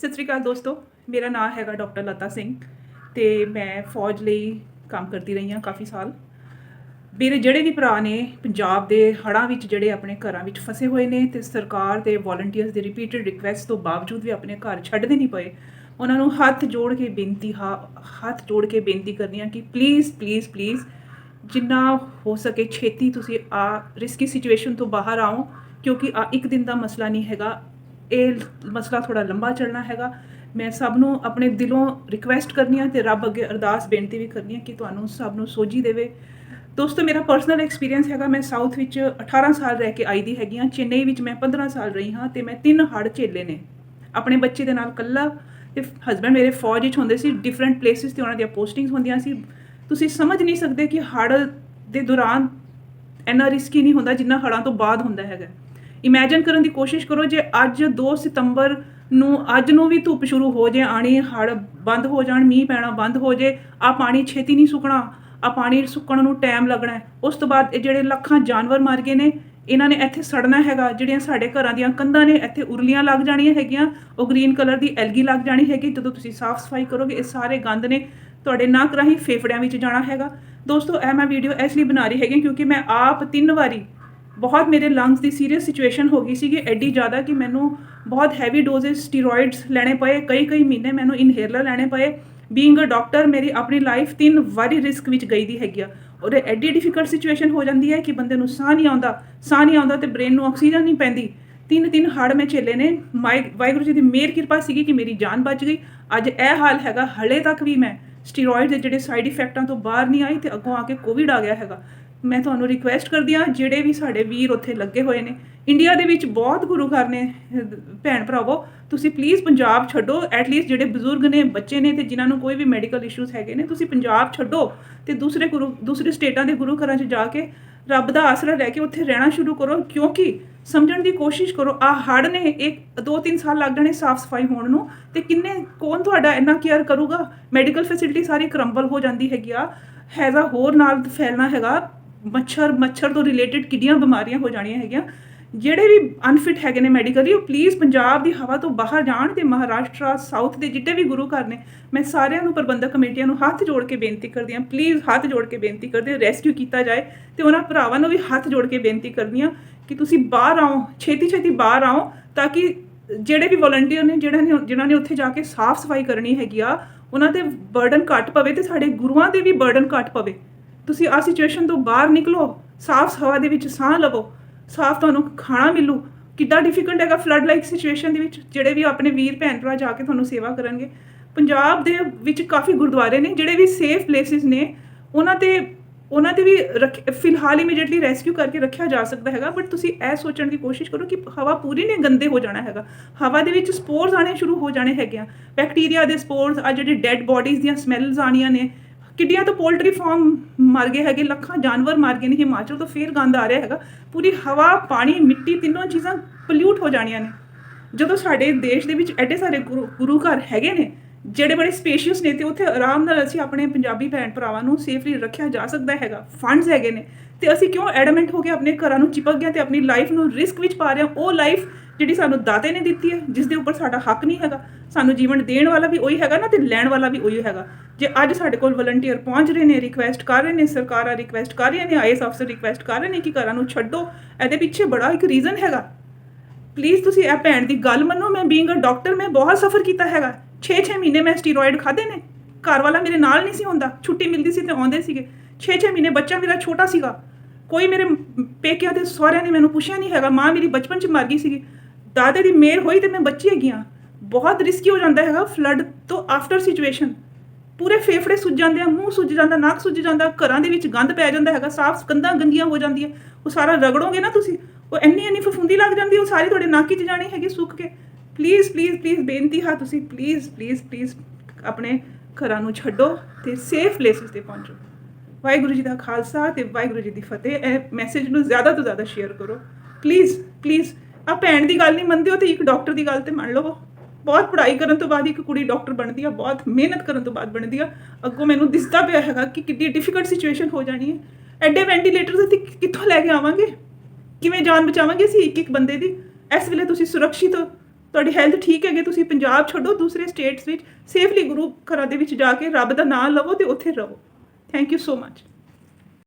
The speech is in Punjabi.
ਸਤਿ ਸ੍ਰੀ ਅਕਾਲ ਦੋਸਤੋ, ਮੇਰਾ ਨਾਮ ਹੈਗਾ ਡਾਕਟਰ ਲਤਾ ਸਿੰਘ ਤੇ ਮੈਂ ਫੌਜ ਲਈ ਕੰਮ ਕਰਦੀ ਰਹੀ ਹਾਂ ਕਾਫੀ ਸਾਲ। ਮੇਰੇ ਜਿਹੜੇ ਵੀ ਭਰਾ ਨੇ ਪੰਜਾਬ ਦੇ ਹੜ੍ਹਾਂ ਵਿੱਚ ਜਿਹੜੇ ਆਪਣੇ ਘਰਾਂ ਵਿੱਚ ਫਸੇ ਹੋਏ ਨੇ ਤੇ ਸਰਕਾਰ ਤੇ ਵੋਲੰਟੀਅਰਸ ਦੇ ਰਿਪੀਟਡ ਰਿਕੁਐਸਟ ਤੋਂ ਬਾਵਜੂਦ ਵੀ ਆਪਣੇ ਘਰ ਛੱਡਦੇ ਨਹੀਂ ਪਏ, ਉਹਨਾਂ ਨੂੰ ਹੱਥ ਜੋੜ ਕੇ ਬੇਨਤੀ ਹਾ, ਹੱਥ ਜੋੜ ਕੇ ਬੇਨਤੀ ਕਰਨੀ ਆ ਕਿ ਪਲੀਜ਼ ਪਲੀਜ਼ ਪਲੀਜ਼ ਜਿੰਨਾ ਹੋ ਸਕੇ ਛੇਤੀ ਤੁਸੀਂ ਆ ਰਿਸਕੀ ਸਿਚੁਏਸ਼ਨ ਤੋਂ ਬਾਹਰ ਆਓ ਕਿਉਂਕਿ ਆ ਇੱਕ ਦਿਨ ਦਾ ਮਸਲਾ ਨਹੀਂ ਹੈਗਾ ਇਹ ਮਸਲਾ ਥੋੜਾ ਲੰਬਾ ਚੱਲਣਾ ਹੈਗਾ। ਮੈਂ ਸਭ ਨੂੰ ਆਪਣੇ ਦਿਲੋਂ ਰਿਕੁਐਸਟ ਕਰਨੀ ਆ ਤੇ ਰੱਬ ਅੱਗੇ ਅਰਦਾਸ ਬੇਨਤੀ ਵੀ ਕਰਨੀ ਆ ਕਿ ਤੁਹਾਨੂੰ ਸਭ ਨੂੰ ਸੋਝੀ ਦੇਵੇ। ਦੋਸਤੋ, ਮੇਰਾ ਪਰਸਨਲ ਐਕਸਪੀਰੀਅੰਸ ਹੈਗਾ, ਮੈਂ ਸਾਊਥ ਵਿੱਚ 18 ਸਾਲ ਰਹਿ ਕੇ ਆਈ ਦੀ ਹੈਗੀ ਹਾਂ। ਚੇਨਈ ਵਿੱਚ ਮੈਂ 15 ਸਾਲ ਰਹੀ ਹਾਂ ਤੇ ਮੈਂ ਤਿੰਨ ਹੜ੍ਹ ਝੇਲੇ ਨੇ। ਆਪਣੇ ਬੱਚੇ ਦੇ ਨਾਲ ਕੱਲਾ ਤੇ ਹਸਬੰਡ ਮੇਰੇ ਫੌਜ ਵਿੱਚ ਹੁੰਦੇ ਸੀ ਡਿਫਰੈਂਟ ਪਲੇਸਿਸ ਤੇ ਉਹਨਾਂ ਦੀਆਂ ਪੋਸਟਿੰਗਸ ਹੁੰਦੀਆਂ ਸੀ। ਤੁਸੀਂ ਸਮਝ ਨਹੀਂ ਸਕਦੇ ਕਿ ਹੜ੍ਹ ਦੇ ਦੌਰਾਨ ਇੰਨਾ ਰਿਸਕੀ ਨਹੀਂ ਹੁੰਦਾ ਜਿੰਨਾ ਹੜ੍ਹਾਂ ਤੋਂ ਬਾਅਦ ਹੁੰਦਾ ਹੈਗਾ। ਇਮੇਜਿਨ ਕਰਨ ਦੀ ਕੋਸ਼ਿਸ਼ ਕਰੋ ਜੇ ਅੱਜ 2 ਸਤੰਬਰ ਨੂੰ, ਅੱਜ ਨੂੰ ਵੀ ਧੁੱਪ ਸ਼ੁਰੂ ਹੋ ਜੇ, ਆਣੀ ਹੜ੍ਹ ਬੰਦ ਹੋ ਜਾਣ, ਮੀਂਹ ਪੈਣਾ ਬੰਦ ਹੋ ਜੇ ਆ ਪਾਣੀ ਛੇਤੀ ਨਹੀਂ ਸੁੱਕਣਾ ਆ ਪਾਣੀ ਸੁੱਕਣ ਨੂੰ ਟਾਈਮ ਲੱਗਣਾ ਉਸ ਤੋਂ ਬਾਅਦ ਇਹ ਜਿਹੜੇ ਲੱਖਾਂ ਜਾਨਵਰ ਮਰ ਗਏ ਨੇ, ਇਹਨਾਂ ਨੇ ਇੱਥੇ ਸੜਨਾ ਹੈਗਾ, ਜਿਹੜੀਆਂ ਸਾਡੇ ਘਰਾਂ ਦੀਆਂ ਕੰਧਾਂ ਨੇ, ਇੱਥੇ ਉਰਲੀਆਂ ਲੱਗ ਜਾਣੀਆਂ ਹੈਗੀਆਂ, ਉਹ ਗ੍ਰੀਨ ਕਲਰ ਦੀ ਐਲਗੀ ਲੱਗ ਜਾਣੀ ਹੈਗੀ, ਜਦੋਂ ਤੁਸੀਂ ਸਾਫ਼ ਸਫ਼ਾਈ ਕਰੋਗੇ, ਇਹ ਸਾਰੇ ਗੰਦ ਨੇ ਤੁਹਾਡੇ ਨੱਕ ਰਾਹੀਂ ਫੇਫੜਿਆਂ ਵਿੱਚ ਜਾਣਾ ਹੈਗਾ। ਦੋਸਤੋ, ਇਹ ਮੈਂ ਵੀਡੀਓ ਇਸ ਲਈ ਬਣਾ ਰਹੀ ਹੈਗੀ ਕਿਉਂਕਿ ਮੈਂ ਆਪ ਤਿੰਨ ਵਾਰੀ ਬਹੁਤ ਮੇਰੇ ਲੰਗਸ ਦੀ ਸੀਰੀਅਸ ਸਿਚੁਏਸ਼ਨ ਹੋ ਗਈ ਸੀਗੀ, ਐਡੀ ਜ਼ਿਆਦਾ ਕਿ ਮੈਨੂੰ ਬਹੁਤ ਹੈਵੀ ਡੋਜ਼ਸ ਸਟੀਰੋਇਡਸ ਲੈਣੇ ਪਏ, ਕਈ ਕਈ ਮਹੀਨੇ ਮੈਨੂੰ ਇਨਹੇਲਰ ਲੈਣੇ ਪਏ। ਬੀਇੰਗ ਅ ਡਾਕਟਰ ਮੇਰੀ ਆਪਣੀ ਲਾਈਫ ਤਿੰਨ ਵਾਰੀ ਰਿਸਕ ਵਿੱਚ ਗਈ ਦੀ ਹੈਗੀ ਆ। ਔਰ ਇਹ ਐਡੀ ਡਿਫਿਕਲਟ ਸਿਚੁਏਸ਼ਨ ਹੋ ਜਾਂਦੀ ਹੈ ਕਿ ਬੰਦੇ ਨੂੰ ਸਾਹ ਨਹੀਂ ਆਉਂਦਾ, ਸਾਹ ਨਹੀਂ ਆਉਂਦਾ ਤੇ ਬ੍ਰੇਨ ਨੂੰ ਆਕਸੀਜਨ ਨਹੀਂ ਪੈਂਦੀ। ਤਿੰਨ ਤਿੰਨ ਹੜ ਮੈਂ ਝੇਲੇ ਨੇ। ਮਾਈ, ਵਾਹਿਗੁਰੂ ਜੀ ਦੀ ਮਿਹਰ, ਕਿਰਪਾ ਸੀਗੀ ਕਿ ਮੇਰੀ ਜਾਨ ਬਚ ਗਈ। ਅੱਜ ਇਹ ਹਾਲ ਹੈਗਾ, ਹਲੇ ਤੱਕ ਵੀ ਮੈਂ ਸਟੀਰੋਇਡ ਦੇ ਜਿਹੜੇ ਸਾਈਡ ਇਫੈਕਟਾਂ ਤੋਂ ਬਾਹਰ ਨਹੀਂ ਆਈ ਤੇ ਅੱਗੋਂ ਆ ਕੇ ਕੋਵਿਡ ਆ ਗਿਆ ਹੈਗਾ। ਮੈਂ ਤੁਹਾਨੂੰ ਰਿਕੁਐਸਟ ਕਰਦੀ ਹਾਂ, ਜਿਹੜੇ ਵੀ ਸਾਡੇ ਵੀਰ ਉੱਥੇ ਲੱਗੇ ਹੋਏ ਨੇ ਇੰਡੀਆ ਦੇ ਵਿੱਚ ਬਹੁਤ ਗੁਰੂ ਘਰ ਨੇ, ਭੈਣ ਭਰਾਵੋ, ਤੁਸੀਂ ਪਲੀਜ਼ ਪੰਜਾਬ ਛੱਡੋ ਐਟਲੀਸਟ ਜਿਹੜੇ ਬਜ਼ੁਰਗ ਨੇ, ਬੱਚੇ ਨੇ ਤੇ ਜਿਨ੍ਹਾਂ ਨੂੰ ਕੋਈ ਵੀ ਮੈਡੀਕਲ ਇਸ਼ੂਜ਼ ਹੈਗੇ ਨੇ, ਤੁਸੀਂ ਪੰਜਾਬ ਛੱਡੋ ਤੇ ਦੂਸਰੇ ਗੁਰੂ, ਦੂਸਰੇ ਸਟੇਟਾਂ ਦੇ ਗੁਰੂ ਘਰਾਂ 'ਚ ਜਾ ਕੇ ਰੱਬ ਦਾ ਆਸਰਾ ਲੈ ਕੇ ਉੱਥੇ ਰਹਿਣਾ ਸ਼ੁਰੂ ਕਰੋ, ਕਿਉਂਕਿ ਸਮਝਣ ਦੀ ਕੋਸ਼ਿਸ਼ ਕਰੋ ਆ ਹੜ ਨੇ ਇੱਕ 2-3 ਸਾਲ ਲੱਗ ਜਾਣੇ ਸਾਫ਼ ਸਫ਼ਾਈ ਹੋਣ ਨੂੰ ਤੇ ਕਿੰਨੇ, ਕੌਣ ਤੁਹਾਡਾ ਇੰਨਾ ਕੇਅਰ ਕਰੂਗਾ? ਮੈਡੀਕਲ ਫੈਸਿਲਿਟੀ ਸਾਰੀ ਕਰੰਬਲ ਹੋ ਜਾਂਦੀ ਹੈਗੀ ਆ ਹੈਜ਼ਾ ਹੋਰ ਨਾਲ ਫੈਲਣਾ ਹੈਗਾ ਮੱਛਰ ਮੱਛਰ ਤੋਂ ਰਿਲੇਟਡ ਕਿੰਨੀਆਂ ਬਿਮਾਰੀਆਂ ਹੋ ਜਾਣੀਆਂ ਹੈਗੀਆਂ। ਜਿਹੜੇ ਵੀ ਅਨਫਿਟ ਹੈਗੇ ਨੇ ਮੈਡੀਕਲੀ ਉਹ ਪਲੀਜ਼ ਪੰਜਾਬ ਦੀ ਹਵਾ ਤੋਂ ਬਾਹਰ ਜਾਣ ਤੇ ਮਹਾਰਾਸ਼ਟਰ ਸਾਊਥ ਦੇ ਜਿੱਡੇ ਵੀ ਗੁਰੂ ਘਰ ਨੇ, ਮੈਂ ਸਾਰਿਆਂ ਨੂੰ ਪ੍ਰਬੰਧਕ ਕਮੇਟੀਆਂ ਨੂੰ ਹੱਥ ਜੋੜ ਕੇ ਬੇਨਤੀ ਕਰਦੀ ਹਾਂ ਪਲੀਜ਼ ਹੱਥ ਜੋੜ ਕੇ ਬੇਨਤੀ ਕਰਦੇ ਹਾਂ ਰੈਸਕਿਊ ਕੀਤਾ ਜਾਏ ਤੇ ਉਹਨਾਂ ਭਰਾਵਾਂ ਨੂੰ ਵੀ ਹੱਥ ਜੋੜ ਕੇ ਬੇਨਤੀ ਕਰਦੀ ਹਾਂ ਕਿ ਤੁਸੀਂ ਬਾਹਰ ਆਓ, ਛੇਤੀ ਛੇਤੀ ਬਾਹਰ ਆਓ ਤਾਂ ਕਿ ਜਿਹੜੇ ਵੀ ਵਲੰਟੀਅਰ ਨੇ, ਜਿਹੜਾ ਨੇ ਜਿਨ੍ਹਾਂ ਨੇ ਉੱਥੇ ਜਾ ਕੇ ਸਾਫ਼ ਸਫ਼ਾਈ ਕਰਨੀ ਹੈਗੀ ਆ, ਉਹਨਾਂ ਤੇ ਬਰਡਨ ਘੱਟ ਪਵੇ ਤੇ ਸਾਡੇ ਗੁਰੂਆਂ ਦੇ ਵੀ ਬਰਡਨ ਘੱਟ ਪਵੇ। ਤੁਸੀਂ ਆ ਸਿਚੁਏਸ਼ਨ ਤੋਂ ਬਾਹਰ ਨਿਕਲੋ, ਸਾਫ਼ ਹਵਾ ਦੇ ਵਿੱਚ ਸਾਹ ਲਵੋ, ਸਾਫ਼ ਤੁਹਾਨੂੰ ਖਾਣਾ ਮਿਲੂ। ਕਿੱਦਾਂ ਡਿਫਿਕਲਟ ਹੈਗਾ ਫਲੱਡ ਲਾਈਕ ਸਿਚੁਏਸ਼ਨ ਦੇ ਵਿੱਚ, ਜਿਹੜੇ ਵੀ ਆਪਣੇ ਵੀਰ ਭੈਣ ਭਰਾ ਜਾ ਕੇ ਤੁਹਾਨੂੰ ਸੇਵਾ ਕਰਨਗੇ। ਪੰਜਾਬ ਦੇ ਵਿੱਚ ਕਾਫੀ ਗੁਰਦੁਆਰੇ ਨੇ, ਜਿਹੜੇ ਵੀ ਸੇਫ ਪਲੇਸਿਸ ਨੇ, ਉਹਨਾਂ ਤੇ ਉਹਨਾਂ ਤੇ ਵੀ ਰੱਖ- ਫਿਲਹਾਲ ਇਮੀਡੀਏਟਲੀ ਰੈਸਕਿਊ ਕਰਕੇ ਰੱਖਿਆ ਜਾ ਸਕਦਾ ਹੈਗਾ ਬਟ ਤੁਸੀਂ ਇਹ ਸੋਚਣ ਦੀ ਕੋਸ਼ਿਸ਼ ਕਰੋ ਕਿ ਹਵਾ ਪੂਰੀ ਨੇ ਗੰਦੇ ਹੋ ਜਾਣਾ ਹੈਗਾ। ਹਵਾ ਦੇ ਵਿੱਚ ਸਪੋਰਸ ਆਣੇ ਸ਼ੁਰੂ ਹੋ ਜਾਣੇ ਹੈਗੇ ਆ। ਬੈਕਟੀਰੀਆ ਦੇ ਸਪੋਰਸ ਆ ਜਿਹੜੇ ਡੈੱਡ ਬੋਡੀਜ਼ ਦੀਆਂ ਸਮੈਲਸ ਆਣੀਆਂ ਨੇ ਕਿੱਡੀਆਂ ਤੋਂ ਪੋਲਟਰੀ ਫਾਰਮ ਮਰ ਗਏ ਹੈਗੇ, ਲੱਖਾਂ ਜਾਨਵਰ ਮਰ ਗਏ ਨੇ ਹਿਮਾਚਲ ਤੋਂ ਫੇਰ ਗੰਦ ਆ ਰਿਹਾ ਹੈਗਾ। ਪੂਰੀ ਹਵਾ, ਪਾਣੀ, ਮਿੱਟੀ ਤਿੰਨੋਂ ਚੀਜ਼ਾਂ ਪੋਲਿਊਟ ਹੋ ਜਾਣੀਆਂ ਨੇ। ਜਦੋਂ ਸਾਡੇ ਦੇਸ਼ ਦੇ ਵਿੱਚ ਐਡੇ ਸਾਰੇ ਗੁਰੂ ਗੁਰੂ ਘਰ ਹੈਗੇ ਨੇ, ਜਿਹੜੇ ਬੜੇ ਸਪੇਸ਼ੀਅਸ ਨੇ ਤੇ ਉੱਥੇ ਆਰਾਮ ਨਾਲ ਅਸੀਂ ਆਪਣੇ ਪੰਜਾਬੀ ਭੈਣ ਭਰਾਵਾਂ ਨੂੰ ਸੇਫਲੀ ਰੱਖਿਆ ਜਾ ਸਕਦਾ ਹੈਗਾ ਫੰਡਸ ਹੈਗੇ ਨੇ। ਤੇ ਅਸੀਂ ਕਿਉਂ ਐਡਮੈਂਟ ਹੋ ਕੇ ਆਪਣੇ ਘਰਾਂ ਨੂੰ ਚਿਪਕ ਗਿਆ ਤੇ ਆਪਣੀ ਲਾਈਫ ਨੂੰ ਰਿਸਕ ਵਿੱਚ ਪਾ ਰਹੇ ਹਾਂ? ਉਹ ਲਾਈਫ ਜਿਹੜੀ ਸਾਨੂੰ ਦਾਤੇ ਨੇ ਦਿੱਤੀ ਹੈ ਜਿਸ ਦੇ ਉੱਪਰ ਸਾਡਾ ਹੱਕ ਨਹੀਂ ਹੈਗਾ, ਸਾਨੂੰ ਜੀਵਨ ਦੇਣ ਵਾਲਾ ਵੀ ਉਹੀ ਹੈਗਾ ਨਾ ਤੇ ਲੈਣ ਵਾਲਾ ਵੀ ਉਹੀ ਹੈਗਾ। ਜੇ ਅੱਜ ਸਾਡੇ ਕੋਲ ਵਲੰਟੀਅਰ ਪਹੁੰਚ ਰਹੇ ਨੇ ਰਿਕੁਐਸਟ ਕਰ ਰਹੇ ਨੇ, ਸਰਕਾਰਾਂ ਰਿਕੁਐਸਟ ਕਰ ਰਹੀਆਂ ਨੇ ਆਈਐਸ ਅਫਸਰ ਰਿਕੁਐਸਟ ਕਰ ਰਹੇ ਨੇ ਕਿ ਘਰਾਂ ਨੂੰ ਛੱਡੋ, ਇਹਦੇ ਪਿੱਛੇ ਬੜਾ ਇੱਕ ਰੀਜ਼ਨ ਹੈਗਾ। ਪਲੀਜ਼ ਤੁਸੀਂ ਇਹ ਭੈਣ ਦੀ ਗੱਲ ਮੰਨੋ, ਮੈਂ ਬੀਇੰਗ ਅ ਡਾਕਟਰ ਮੈਂ ਬਹੁਤ ਸਫਰ ਕੀਤਾ ਹੈਗਾ। 6-6 ਮਹੀਨੇ ਮੈਂ ਸਟੀਰੋਇਡ ਖਾਦੇ ਨੇ, ਘਰ ਵਾਲਾ ਮੇਰੇ ਨਾਲ ਨਹੀਂ ਸੀ ਹੁੰਦਾ, ਛੁੱਟੀ ਮਿਲਦੀ ਸੀ ਤੇ ਆਉਂਦੇ ਸੀਗੇ। 6-6 ਮਹੀਨੇ ਬੱਚਾ ਮੇਰਾ ਛੋਟਾ ਸੀਗਾ। ਕੋਈ ਮੇਰੇ ਪੇਕਿਆਂ ਤੇ ਸਹੁਰਿਆਂ ਨੇ ਮੈਨੂੰ ਪੁੱਛਿਆ ਨਹੀਂ ਹੈਗਾ, ਮਾਂ ਮੇਰੀ ਬਚਪਨ 'ਚ ਮਰ ਗਈ ਸੀਗੀ। ਦਾਦੇ ਦੀ ਮੇਰ ਹੋਈ ਤੇ ਮੈਂ ਬੱਚੀ ਹੈਗੀ ਹਾਂ। ਬਹੁਤ ਰਿਸਕੀ ਹੋ ਜਾਂਦਾ ਹੈਗਾ ਫਲੱਡ ਤੋਂ ਆਫਟਰ ਸਿਚੁਏਸ਼ਨ ਪੂਰੇ ਫੇਫੜੇ ਸੁੱਜ ਜਾਂਦੇ ਆ, ਮੂੰਹ ਸੁੱਜ ਜਾਂਦਾ, ਨੱਕ ਸੁੱਜ ਜਾਂਦਾ, ਘਰਾਂ ਦੇ ਵਿੱਚ ਗੰਦ ਪੈ ਜਾਂਦਾ ਹੈਗਾ, ਸਾਫ਼ ਕੰਧਾਂ ਗੰਦੀਆਂ ਹੋ ਜਾਂਦੀਆਂ। ਉਹ ਸਾਰਾ ਰਗੜੋਗੇ ਨਾ ਤੁਸੀਂ, ਉਹ ਇੰਨੀ ਇੰਨੀ ਫਫੁੰਦੀ ਲੱਗ ਜਾਂਦੀ, ਉਹ ਸਾਰੀ ਤੁਹਾਡੇ ਨੱਕ 'ਚ ਜਾਣੀ ਹੈਗੀ ਸੁੱਕ ਕੇ। ਪਲੀਜ਼ ਪਲੀਜ਼ ਪਲੀਜ਼ ਬੇਨਤੀ ਹੈ ਤੁਸੀਂ ਪਲੀਜ਼ ਪਲੀਜ਼ ਪਲੀਜ਼ ਆਪਣੇ ਘਰਾਂ ਨੂੰ ਛੱਡੋ ਤੇ ਸੇਫ ਪਲੇਸਿਸ ਤੇ ਪਹੁੰਚੋ। ਵਾਹਿਗੁਰੂ ਜੀ ਦਾ ਖਾਲਸਾ ਤੇ ਵਾਹਿਗੁਰੂ ਜੀ ਦੀ ਫਤਿਹ। ਇਹ ਮੈਸੇਜ ਨੂੰ ਜ਼ਿਆਦਾ ਤੋਂ ਜ਼ਿਆਦਾ ਸ਼ੇਅਰ ਕਰੋ। ਪਲੀਜ਼ ਪਲੀਜ਼ ਆ ਭੈਣ ਦੀ ਗੱਲ ਨਹੀਂ ਮੰਨਦੇ ਹੋ ਤੇ ਇੱਕ ਡਾਕਟਰ ਦੀ ਗੱਲ ਤੇ ਮੰਨ ਲਵੋ। ਬਹੁਤ ਪੜ੍ਹਾਈ ਕਰਨ ਤੋਂ ਬਾਅਦ ਇੱਕ ਕੁੜੀ ਡਾਕਟਰ ਬਣਦੀ ਆ, ਬਹੁਤ ਮਿਹਨਤ ਕਰਨ ਤੋਂ ਬਾਅਦ ਬਣਦੀ ਆ। ਅੱਗੋਂ ਮੈਨੂੰ ਦਿਸਦਾ ਪਿਆ ਹੈਗਾ ਕਿ ਕਿੰਨੀ ਡਿਫਿਕਲਟ ਸਿਚੁਏਸ਼ਨ ਹੋ ਜਾਣੀ ਹੈ। ਐਡੇ ਵੈਂਟੀਲੇਟਰ ਅਸੀਂ ਕਿੱਥੋਂ ਲੈ ਕੇ ਆਵਾਂਗੇ? ਕਿਵੇਂ ਜਾਨ ਬਚਾਵਾਂਗੇ ਅਸੀਂ ਇੱਕ ਇੱਕ ਬੰਦੇ ਦੀ? ਇਸ ਵੇਲੇ ਤੁਸੀਂ ਸੁਰੱਖਿਅਤ ਹੋ। ਤੁਹਾਡੀ ਹੈਲਥ ਠੀਕ ਹੈਗੇ, ਤੁਸੀਂ ਪੰਜਾਬ ਛੱਡੋ, ਦੂਸਰੇ ਸਟੇਟਸ ਵਿੱਚ ਸੇਫਲੀ ਗੁਰੂ ਘਰਾਂ ਦੇ ਵਿੱਚ ਜਾ ਕੇ ਰੱਬ ਦਾ ਨਾਮ ਲਵੋ ਤੇ ਉੱਥੇ ਰਹੋ। Thank you so much